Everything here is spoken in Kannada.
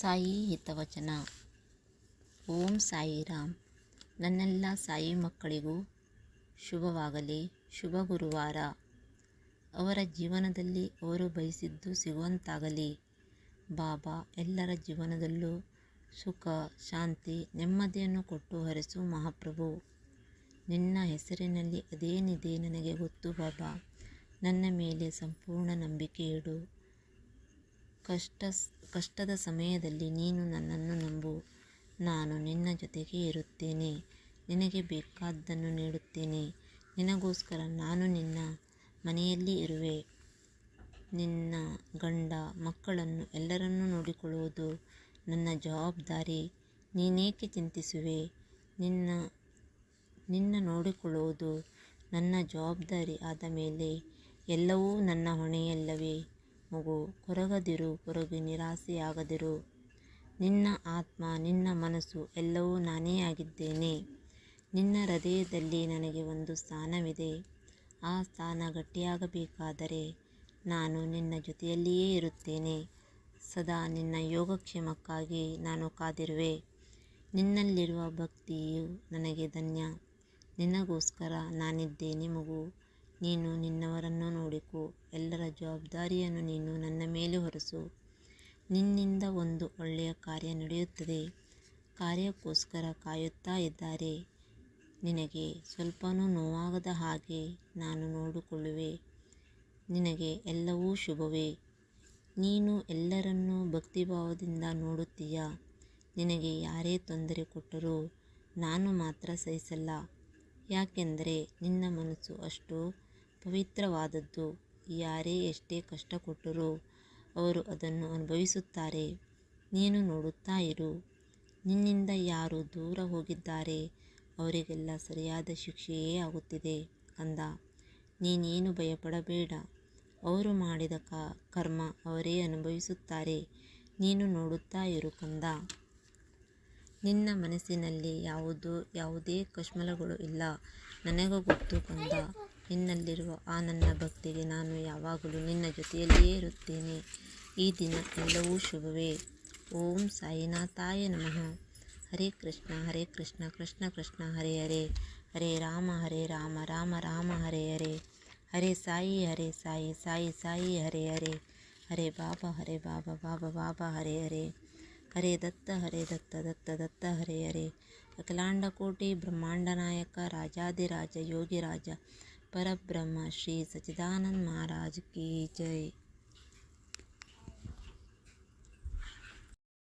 ಸಾಯಿ ಹಿತವಚನ. ಓಂ ಸಾಯಿರಾಮ್. ನನ್ನೆಲ್ಲ ಸಾಯಿ ಮಕ್ಕಳಿಗೂ ಶುಭವಾಗಲಿ. ಶುಭ ಗುರುವಾರ. ಅವರ ಜೀವನದಲ್ಲಿ ಅವರು ಬಯಸಿದ್ದು ಸಿಗುವಂತಾಗಲಿ. ಬಾಬಾ, ಎಲ್ಲರ ಜೀವನದಲ್ಲೂ ಸುಖ, ಶಾಂತಿ, ನೆಮ್ಮದಿಯನ್ನು ಕೊಟ್ಟು ಹರಿಸು ಮಹಾಪ್ರಭು. ನಿನ್ನ ಹೆಸರಿನಲ್ಲಿ ಅದೇನಿದೆ ನನಗೆ ಗೊತ್ತು ಬಾಬಾ. ನನ್ನ ಮೇಲೆ ಸಂಪೂರ್ಣ ನಂಬಿಕೆ ಇಡು. ಕಷ್ಟ ಕಷ್ಟದ ಸಮಯದಲ್ಲಿ ನೀನು ನನ್ನನ್ನು ನಂಬು. ನಾನು ನಿನ್ನ ಜೊತೆಗೆ ಇರುತ್ತೇನೆ. ನಿನಗೆ ಬೇಕಾದ್ದನ್ನು ನೀಡುತ್ತೇನೆ. ನಿನಗೋಸ್ಕರ ನಾನು ನಿನ್ನ ಮನೆಯಲ್ಲಿ ಇರುವೆ. ನಿನ್ನ ಗಂಡ ಮಕ್ಕಳನ್ನು ಎಲ್ಲರನ್ನೂ ನೋಡಿಕೊಳ್ಳುವುದು ನನ್ನ ಜವಾಬ್ದಾರಿ. ನೀನೇಕೆ ಚಿಂತಿಸುವೆ? ನಿನ್ನ ನಿನ್ನ ನೋಡಿಕೊಳ್ಳುವುದು ನನ್ನ ಜವಾಬ್ದಾರಿ ಆದ ಮೇಲೆ ಎಲ್ಲವೂ ನನ್ನ ಹೊಣೆಯಲ್ಲವೇ? ಮಗು, ಕೊರಗದಿರು, ಕೊರಗಿ ನಿರಾಸೆಯಾಗದಿರು. ನಿನ್ನ ಆತ್ಮ, ನಿನ್ನ ಮನಸ್ಸು ಎಲ್ಲವೂ ನಾನೇ ಆಗಿದ್ದೇನೆ. ನಿನ್ನ ಹೃದಯದಲ್ಲಿ ನನಗೆ ಒಂದು ಸ್ಥಾನವಿದೆ. ಆ ಸ್ಥಾನ ಗಟ್ಟಿಯಾಗಬೇಕಾದರೆ ನಾನು ನಿನ್ನ ಜೊತೆಯಲ್ಲಿಯೇ ಇರುತ್ತೇನೆ. ಸದಾ ನಿನ್ನ ಯೋಗಕ್ಷೇಮಕ್ಕಾಗಿ ನಾನು ಕಾದಿರುವೆ. ನಿನ್ನಲ್ಲಿರುವ ಭಕ್ತಿಯು ನನಗೆ ಧನ್ಯ. ನಿನಗೋಸ್ಕರ ನಾನಿದ್ದೇನೆ ಮಗು. ನೀನು ನಿನ್ನವರನ್ನು ನೋಡಿಕೋ. ಎಲ್ಲರ ಜವಾಬ್ದಾರಿಯನ್ನು ನೀನು ನನ್ನ ಮೇಲೆ ಹೊರಸು. ನಿನ್ನಿಂದ ಒಂದು ಒಳ್ಳೆಯ ಕಾರ್ಯ ನಡೆಯುತ್ತದೆ. ಕಾರ್ಯಕ್ಕೋಸ್ಕರ ಕಾಯುತ್ತಾ ಇದ್ದಾರೆ. ನಿನಗೆ ಸ್ವಲ್ಪನೂ ನೋವಾಗದ ಹಾಗೆ ನಾನು ನೋಡಿಕೊಳ್ಳುವೆ. ನಿನಗೆ ಎಲ್ಲವೂ ಶುಭವೇ. ನೀನು ಎಲ್ಲರನ್ನೂ ಭಕ್ತಿಭಾವದಿಂದ ನೋಡುತ್ತೀಯ? ನಿನಗೆ ಯಾರೇ ತೊಂದರೆ ಕೊಟ್ಟರೂ ನಾನು ಮಾತ್ರ ಸಹಿಸಲ್ಲ. ಯಾಕೆಂದರೆ ನಿನ್ನ ಮನಸ್ಸು ಅಷ್ಟು ಪವಿತ್ರವಾದದ್ದು. ಯಾರೇ ಎಷ್ಟೇ ಕಷ್ಟ ಕೊಟ್ಟರೂ ಅವರು ಅದನ್ನು ಅನುಭವಿಸುತ್ತಾರೆ. ನೀನು ನೋಡುತ್ತಾ ಇರು. ನಿನ್ನಿಂದ ಯಾರು ದೂರ ಹೋಗಿದ್ದಾರೆ, ಅವರಿಗೆಲ್ಲ ಸರಿಯಾದ ಶಿಕ್ಷೆಯೇ ಆಗುತ್ತಿದೆ ಅಂದ. ನೀನೇನು ಭಯಪಡಬೇಡ. ಅವರು ಮಾಡಿದ ಕರ್ಮ ಅವರೇ ಅನುಭವಿಸುತ್ತಾರೆ. ನೀನು ನೋಡುತ್ತಾ ಇರು ಕಂದ. ನಿನ್ನ ಮನಸ್ಸಿನಲ್ಲಿ ಯಾವುದು, ಯಾವುದೇ ಕಶ್ಮಲಗಳು ಇಲ್ಲ. ನನಗೆ ಗೊತ್ತು ಕಂದ. ನಿನ್ನಲ್ಲಿರುವ ಆ ನನ್ನ ಭಕ್ತಿಗೆ ನಾನು ಯಾವಾಗಲೂ ನಿನ್ನ ಜೊತೆಯಲ್ಲಿಯೇ ಇರುತ್ತೇನೆ. ಈ ದಿನ ಎಲ್ಲವೂ ಶುಭವೇ. ಓಂ ಸಾಯಿನಾಥಾಯ ನಮಃ. ಹರೇ ಕೃಷ್ಣ ಹರೇ ಕೃಷ್ಣ ಕೃಷ್ಣ ಕೃಷ್ಣ, ಹರೇ ಹರೇ. ಹರೇ ರಾಮ ಹರೇ ರಾಮ ರಾಮ ರಾಮ, ಹರೇ ಹರೇ. ಹರೇ ಸಾಯಿ ಹರೇ ಸಾಯಿ ಸಾಯಿ ಸಾಯಿ, ಹರೇ ಹರೇ. ಹರೇ ಬಾಬಾ ಹರೇ ಬಾಬಾ ಬಾಬಾ ಬಾಬಾ, ಹರೇ ಹರೇ. ಹರೇ ದತ್ತ ಹರೇ ದತ್ತ ದತ್ತ ದತ್ತ, ಹರೇ ಹರೇ. ಅಖಿಲಾಂಡ ಕೋಟಿ ಬ್ರಹ್ಮಾಂಡ ನಾಯಕ ರಾಜಾದಿರಾಜ ಯೋಗಿರಾಜ परब्रह्म श्री सच्चिदानंद महाराज की जय।